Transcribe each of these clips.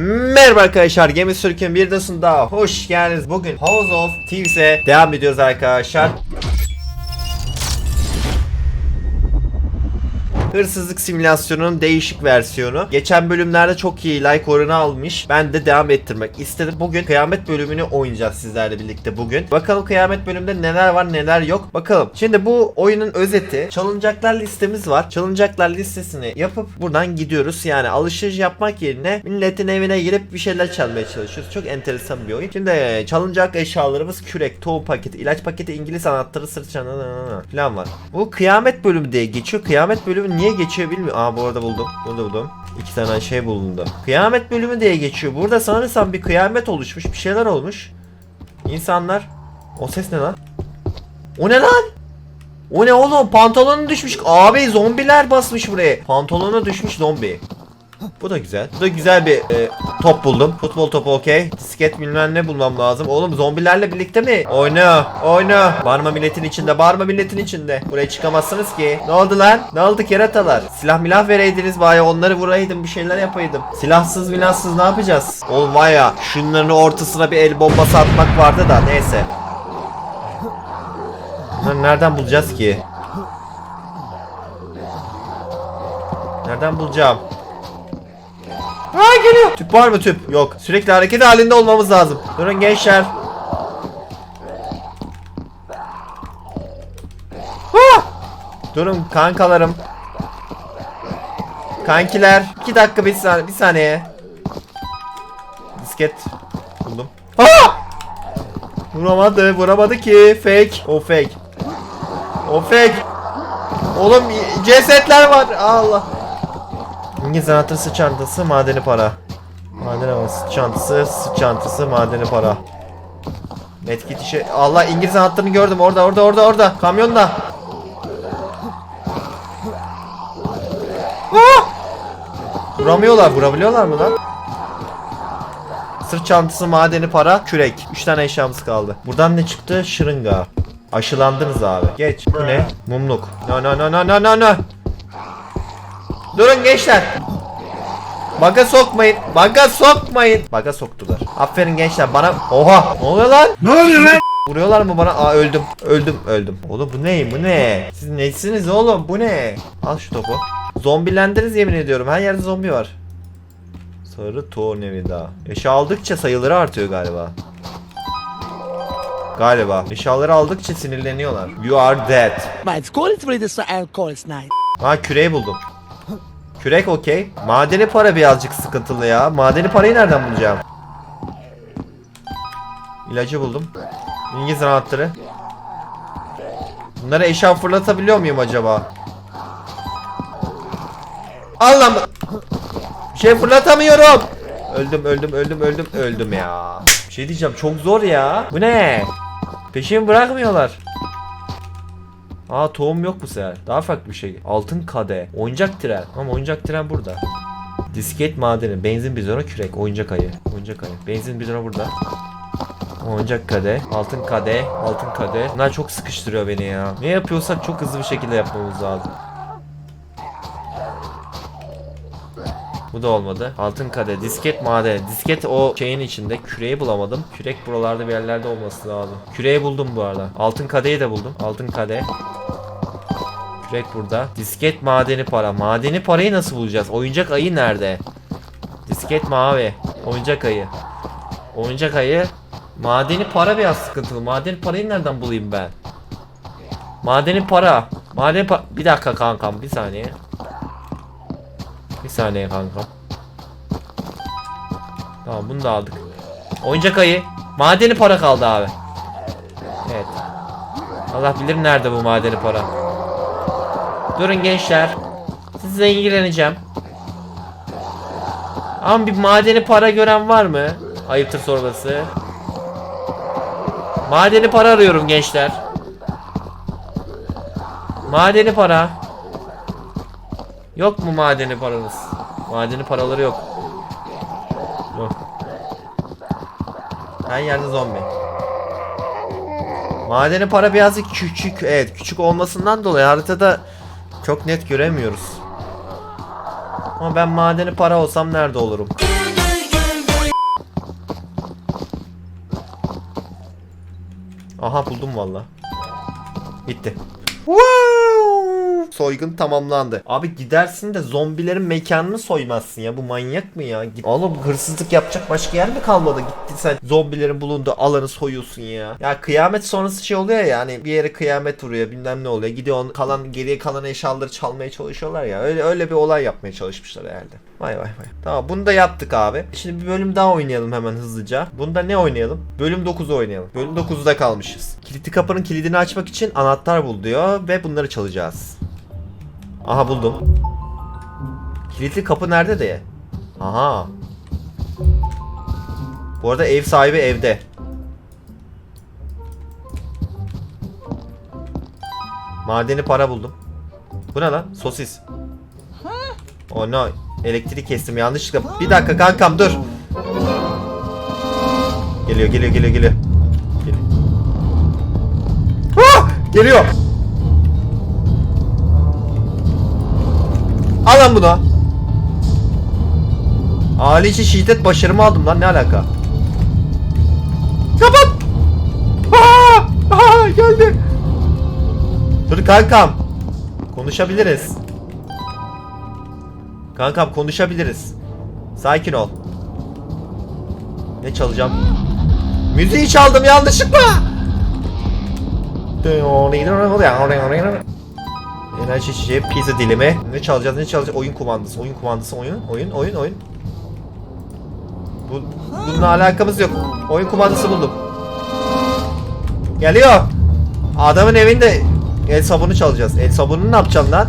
Merhaba arkadaşlar Gemi Sürkün bir daha hoş geldiniz. Bugün House of Thieves'e devam ediyoruz arkadaşlar. Hırsızlık simülasyonunun değişik versiyonu. Geçen bölümlerde çok iyi like oranı almış. Ben de devam ettirmek istedim. Bugün kıyamet bölümünü oynayacağız sizlerle birlikte bugün. Bakalım kıyamet bölümünde neler var neler yok. Bakalım. Şimdi bu oyunun özeti. Çalınacaklar listemiz var. Çalınacaklar listesini yapıp buradan gidiyoruz. Yani alışveriş yapmak yerine milletin evine girip bir şeyler çalmaya çalışıyoruz. Çok enteresan bir oyun. Şimdi çalınacak eşyalarımız kürek, tohum paketi, ilaç paketi, İngiliz anahtarı, çantaları falan var. Bu kıyamet bölümü diye geçiyor. Kıyamet bölümü niye geçiyor bilmiyorum. Aa bu arada buldum. Bunu da buldum. İki tane şey bulundu. Kıyamet bölümü diye geçiyor. Burada sanırsam bir kıyamet oluşmuş. Bir şeyler olmuş. İnsanlar. O ses ne lan? O ne lan? O ne oğlum? Pantolonu düşmüş. Abi zombiler basmış buraya. Pantolonu düşmüş zombi. Bu da güzel. Bu da güzel bir e, top buldum. Futbol topu okey. Disket bilmem ne bulmam lazım. Oğlum zombilerle birlikte mi? Oyna. Oyna. Bağırma milletin içinde. Bağırma milletin içinde. Buraya çıkamazsınız ki. Ne oldu lan? Ne oldu keratalar? Silah milah vereydiniz bari onları vuraydım bir şeyler yapaydım. Silahsız milahsız ne yapacağız? Oğlum var ya şunların ortasına bir el bombası atmak vardı da neyse. Bunları nereden bulacağız ki? Nereden bulacağım? Aa geliyor. Tüp var mı tüp? Yok. Sürekli hareket halinde olmamız lazım. Durun gençler. Ah! Durun kankalarım. Kankiler. 2 dakika bir saniye. Bir saniye. Disket buldum. Ah! Vuramadı. Vuramadı ki. Fake. O fake. O fake. Oğlum cesetler var. Allah. İngiliz anahtarı sırt çantası madeni para. Maden havası çantası çantası madeni para. Medkit işe Allah İngiliz anahtarını gördüm orada orada orada orada kamyonda. Ah! Vuramıyorlar vurabiliyorlar mı lan? Sırt çantası madeni para kürek. 3 tane eşyamız kaldı. Buradan ne çıktı? Şırınga. Aşılandınız abi. Geç. Bu ne? Mumluk. No no no no no no no. Durun gençler. Baga sokmayın. Baga sokmayın. Baga soktular. Aferin gençler bana. Oha. Ne oluyor lan? Ne oluyor lan? Vuruyorlar mı bana? Aa öldüm. Öldüm. Öldüm. Oğlum bu ne? Bu ne? Siz nesiniz oğlum? Bu ne? Al şu topu. Zombilendiniz yemin ediyorum. Her yerde zombi var. Sarı tornavida. Eşya aldıkça sayıları artıyor galiba. Galiba. Eşyaları aldıkça sinirleniyorlar. You are dead. My score is ready, so I'll call it night. Ha küreği buldum. Kürek okey. Madeni para birazcık sıkıntılı ya. Madeni parayı nereden bulacağım? İlacı buldum. İngiliz anahtarı. Bunları eşya fırlatabiliyor muyum acaba? Allah mı? Şey fırlatamıyorum. Öldüm öldüm öldüm öldüm öldüm ya. Bir şey diyeceğim çok zor ya. Bu ne? Peşimi bırakmıyorlar. Aa tohum yok bu sefer. Daha farklı bir şey. Altın kade. Oyuncak tren. Ama oyuncak tren burada. Disket madeni. Benzin bidonu kürek. Oyuncak ayı. Oyuncak ayı. Benzin bidonu burada. Oyuncak kade. Altın kade. Altın kade. Bunlar çok sıkıştırıyor beni ya. Ne yapıyorsak çok hızlı bir şekilde yapmamız lazım. Bu da olmadı. Altın kade, disket maden. Disket o şeyin içinde. Küreği bulamadım. Kürek buralarda bir yerlerde olması lazım. Küreği buldum bu arada. Altın kadeyi de buldum. Altın kade. Kürek burada. Disket madeni para. Madeni parayı nasıl bulacağız? Oyuncak ayı nerede? Disket mavi. Oyuncak ayı. Oyuncak ayı. Madeni para biraz sıkıntılı. Madeni parayı nereden bulayım ben? Madeni para. Madeni pa Bir dakika kankam bir saniye. Bir saniye kanka. Tamam bunu da aldık. Oyuncak ayı. Madeni para kaldı abi. Evet. Allah bilir nerede bu madeni para. Durun gençler. Sizle ilgileneceğim. Ama bir madeni para gören var mı? Ayıptır sorması. Madeni para arıyorum gençler. Madeni para. Yok mu madeni paranız? Madeni paraları yok. Yok. Her yerde zombi. Madeni para birazcık küçük. Evet küçük olmasından dolayı haritada çok net göremiyoruz. Ama ben madeni para olsam nerede olurum? Aha buldum valla. Gitti. Soygun tamamlandı. Abi gidersin de zombilerin mekanını soymazsın ya. Bu manyak mı ya? Git. Oğlum hırsızlık yapacak başka yer mi kalmadı? Gitti sen zombilerin bulunduğu alanı soyuyorsun ya. Ya kıyamet sonrası şey oluyor ya yani bir yere kıyamet vuruyor bilmem ne oluyor. Gidiyor on- kalan geriye kalan eşyaları çalmaya çalışıyorlar ya. Öyle öyle bir olay yapmaya çalışmışlar herhalde. Vay vay vay. Tamam bunu da yaptık abi. Şimdi bir bölüm daha oynayalım hemen hızlıca. Bunda ne oynayalım? Bölüm 9'u oynayalım. Bölüm 9'da kalmışız. Kilitli kapının kilidini açmak için anahtar bul diyor ve bunları çalacağız. Aha buldum. Kilitli kapı nerede de? Aha. Bu arada ev sahibi evde. Madeni para buldum. Bu ne lan? Sosis. Oh no. Elektrik kestim yanlışlıkla. Bir dakika kankam dur. Geliyor geliyor geliyor geliyor. Geliyor. Ah! Geliyor. Al lan bunu. Aile içi şiddet başarımı aldım lan ne alaka? Kapat. Aa! Aa, geldi. Dur kankam. Konuşabiliriz. Kankam konuşabiliriz. Sakin ol. Ne çalacağım? Müziği çaldım yanlışlıkla. Enerji içeceği, pizza dilimi. Ne çalacağız, ne çalacağız? Oyun kumandası, oyun kumandası, oyun, oyun, oyun, oyun. Bu, bununla alakamız yok. Oyun kumandası buldum. Geliyor. Adamın evinde el sabunu çalacağız. El sabununu ne yapacaksın lan?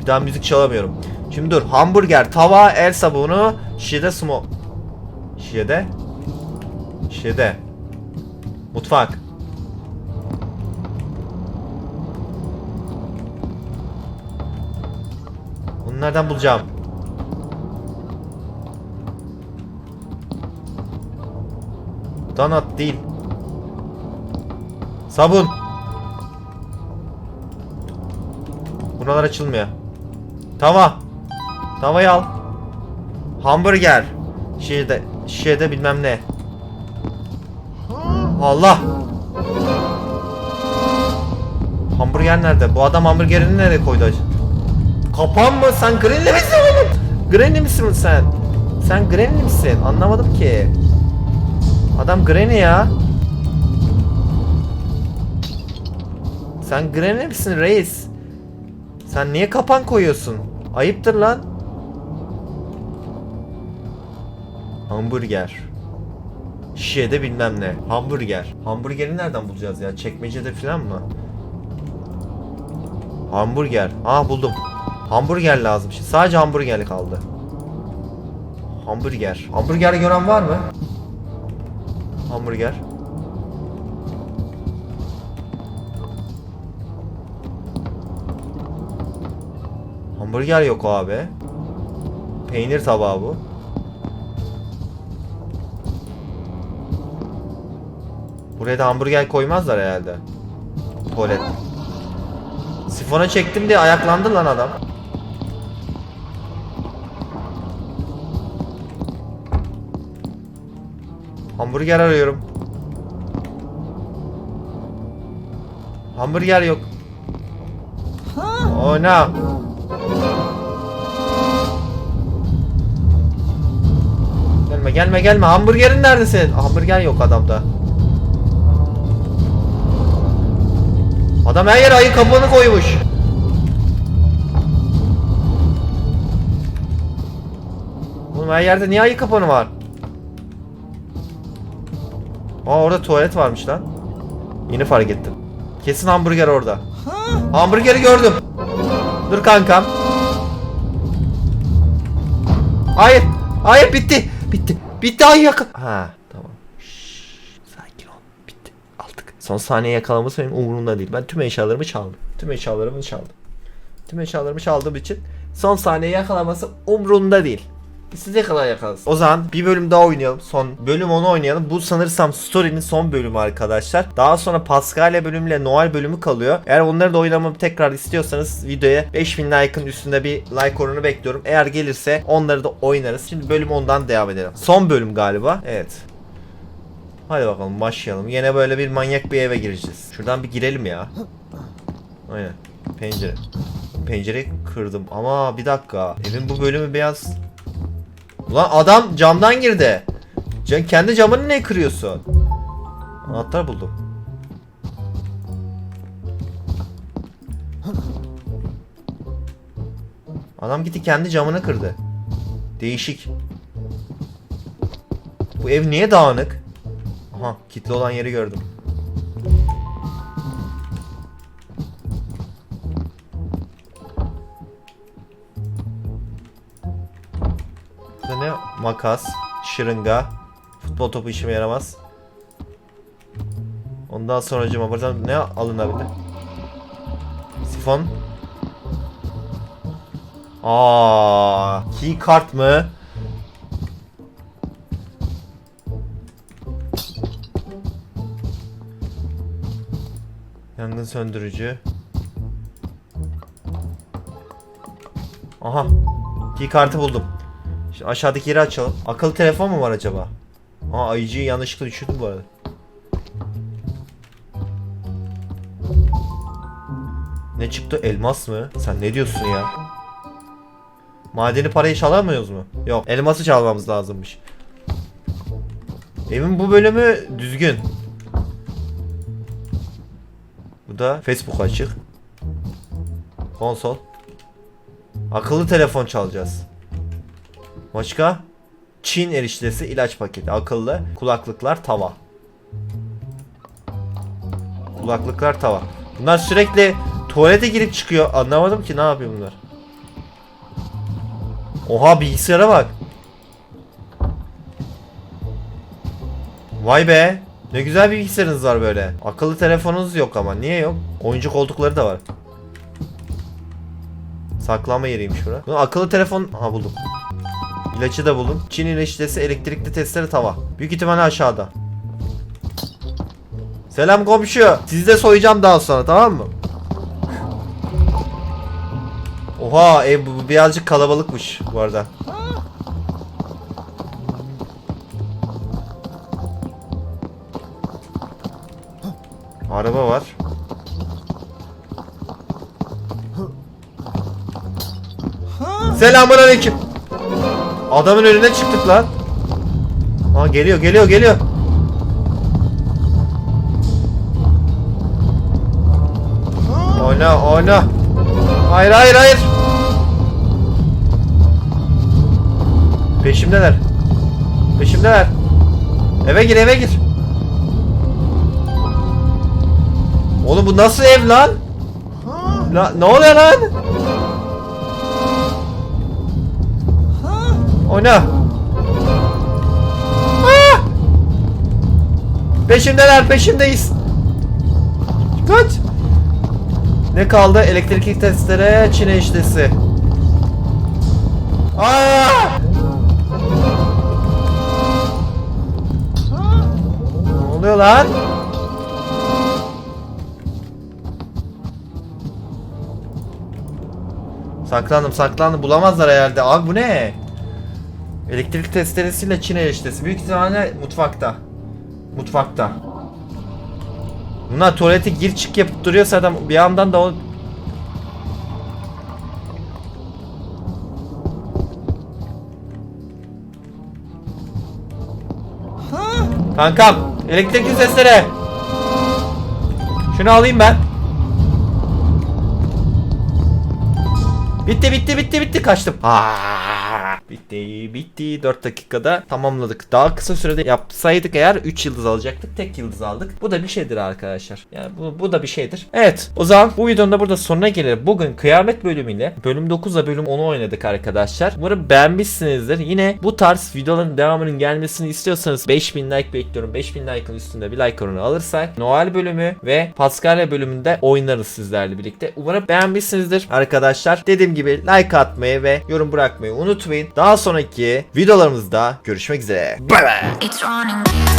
Bir daha müzik çalamıyorum. Şimdi dur. Hamburger, tava, el sabunu, şişede smo... Şişede? Şişede. Mutfak. Bunu nereden bulacağım? Donat değil. Sabun. Buralar açılmıyor. Tava. Tavayı al. Hamburger. Şişede, şişede bilmem ne. Allah. Hamburger nerede? Bu adam hamburgerini nereye koydu acı? Kapan mı? Sen Granny misin oğlum? Granny misin sen? Sen Granny misin? Anlamadım ki. Adam Granny ya. Sen Granny misin reis? Sen niye kapan koyuyorsun? Ayıptır lan. Hamburger. Şişede bilmem ne. Hamburger. Hamburgeri nereden bulacağız ya? Çekmecede falan mı? Hamburger. Aa buldum. Hamburger lazım. Şimdi sadece hamburger kaldı. Hamburger. Hamburger gören var mı? Hamburger. Hamburger yok abi. Peynir tabağı bu. Buraya da hamburger koymazlar herhalde. Tuvalet. Sifona çektim diye ayaklandı lan adam. Hamburger arıyorum. Hamburger yok. Oh no. Gelme gelme gelme. Hamburgerin neredesin? Hamburger yok adamda. Adam her yere ayı kabuğunu koymuş. Oğlum her yerde niye ayı kapanı var? Aa orada tuvalet varmış lan. Yeni fark ettim. Kesin hamburger orada. Hamburgeri gördüm. Dur kankam. Hayır. Hayır bitti. Bitti. Bitti ay yakın. Ha tamam. Şşş, sakin ol. Bitti. Aldık. Son saniye yakalaması benim umurumda değil. Ben tüm eşyalarımı çaldım. Tüm eşyalarımı çaldım. Tüm eşyalarımı çaldığım için son saniye yakalaması umurumda değil. İstediği kadar yakalasın. O zaman bir bölüm daha oynayalım. Son bölüm onu oynayalım. Bu sanırsam story'nin son bölümü arkadaşlar. Daha sonra Paskalya bölümüyle Noel bölümü kalıyor. Eğer onları da oynamamı tekrar istiyorsanız videoya 5000 like'ın üstünde bir like oranı bekliyorum. Eğer gelirse onları da oynarız. Şimdi bölüm ondan devam edelim. Son bölüm galiba. Evet. Hadi bakalım başlayalım. Yine böyle bir manyak bir eve gireceğiz. Şuradan bir girelim ya. Aynen. Pencere. Pencereyi kırdım ama bir dakika. Evin bu bölümü beyaz. Ulan adam camdan girdi. Can kendi camını ne kırıyorsun? Anahtar buldum. Adam gitti kendi camını kırdı. Değişik. Bu ev niye dağınık? Aha kilitli olan yeri gördüm. Burada ne? Makas, şırınga, futbol topu işime yaramaz. Ondan sonra acaba buradan ne alınabilir? Sifon. Aa, key kart mı? Yangın söndürücü. Aha. Key kartı buldum. Şimdi aşağıdaki yeri açalım. Akıllı telefon mu var acaba? Aa ayıcıyı yanlışlıkla düşürdüm bu arada. Ne çıktı? Elmas mı? Sen ne diyorsun ya? Madeni parayı çalamıyoruz mu? Yok. Elması çalmamız lazımmış. Evin bu bölümü düzgün. Bu da Facebook açık. Konsol. Akıllı telefon çalacağız. Başka? Çin eriştesi ilaç paketi. Akıllı. Kulaklıklar tava. Kulaklıklar tava. Bunlar sürekli tuvalete girip çıkıyor. Anlamadım ki ne yapıyor bunlar. Oha bilgisayara bak. Vay be. Ne güzel bir bilgisayarınız var böyle. Akıllı telefonunuz yok ama. Niye yok? Oyuncu koltukları da var. Saklama yeriymiş bura. Bunun akıllı telefon... Ha buldum. İlaçı da buldum. Çin ilaçlısı elektrikli testere tava. Büyük ihtimalle aşağıda. Selam komşu. Sizi de soyacağım daha sonra tamam mı? Oha ev bu birazcık kalabalıkmış bu arada. Araba var. Selamun aleyküm. Adamın önüne çıktık lan. Aa geliyor geliyor geliyor. Oyna oyna. Hayır hayır hayır. Peşimdeler. Peşimdeler. Eve gir eve gir. Oğlum bu nasıl ev lan? La, ne oluyor lan? Oyna. Ah! Peşimdeler peşimdeyiz. Kaç. Ne kaldı? Elektrikli testere, çine işlesi. Aa! Ne oluyor lan? Saklandım saklandım bulamazlar herhalde. Abi bu ne? Elektrik testeresiyle Çin eriştesi. Büyük ihtimalle mutfakta. Mutfakta. Bunlar tuvalete gir çık yapıp duruyorsa adam bir yandan da o... Kankam elektrikli testere. Şunu alayım ben. Bitti bitti bitti bitti kaçtım. Aa, bitti bitti 4 dakikada tamamladık. Daha kısa sürede yapsaydık eğer 3 yıldız alacaktık. Tek yıldız aldık. Bu da bir şeydir arkadaşlar. Yani bu, bu da bir şeydir. Evet o zaman bu videonun da burada sonuna gelir. Bugün kıyamet bölümüyle bölüm 9'la bölüm 10'u oynadık arkadaşlar. Umarım beğenmişsinizdir. Yine bu tarz videoların devamının gelmesini istiyorsanız 5000 like bekliyorum. 5000 like'ın üstünde bir like oranı alırsak Noel bölümü ve Paskalya bölümünde oynarız sizlerle birlikte. Umarım beğenmişsinizdir arkadaşlar. Dediğim gibi like atmayı ve yorum bırakmayı unutmayın. Daha sonraki videolarımızda görüşmek üzere. Bay bay.